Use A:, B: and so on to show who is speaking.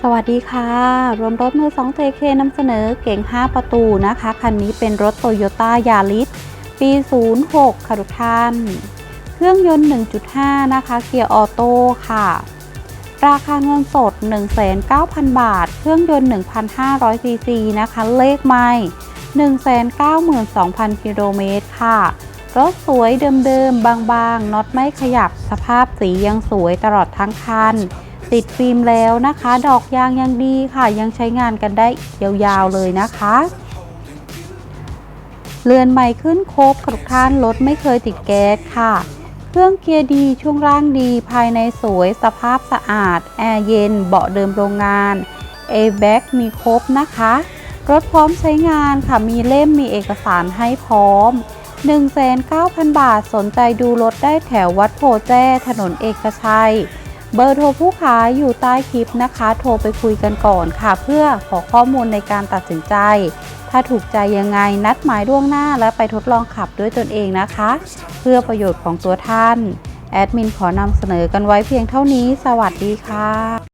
A: สวัสดีค่ะ รวมรถมือ2 JK นำเสนอเก่ง 5 ประตูนะคะ คันนี้เป็นรถ Toyota Yaris ปี 06 ค่ะทุกท่าน เครื่องยนต์ 1.5 นะคะ เกียร์ออโต้ค่ะ ราคาเงินสด 1,900,000บาท เครื่องยนต์ 1,500 ซีซีนะคะ เลขไม่192,000 กิโลเมตรค่ะ รถสวยเดิมๆ บางๆ น็อตไม่ขยับ สภาพสียังสวยตลอดทั้งคัน ติดฟิล์มแล้วนะคะ ดอกยางยังดีค่ะ ยังใช้งานกันได้ยาวๆเลยนะคะ เรือนใหม่ขึ้นครบทุกท่านรถไม่เคยติดแก๊สค่ะ เครื่องเกียร์ดีช่วงล่างดีภายในสวยสภาพสะอาด แอร์เย็น เบาะเดิมโรงงาน a b a g มีครบนะคะ รถพร้อมใช้งานค่ะมีเล่มมีเอกสารให้พร้อม19,000 บาทสนใจดูรถได้แถววัดโพแจ้ ถนนเอกชัย เบอร์โทรผู้ขายอยู่ใต้คลิปนะคะ โทรไปคุยกันก่อนค่ะ เพื่อขอข้อมูลในการตัดสินใจ ถ้าถูกใจยังไงนัดหมายล่วงหน้าและไปทดลองขับด้วยตนเองนะคะ เพื่อประโยชน์ของตัวท่าน แอดมินขอนำเสนอกันไว้เพียงเท่านี้ สวัสดีค่ะ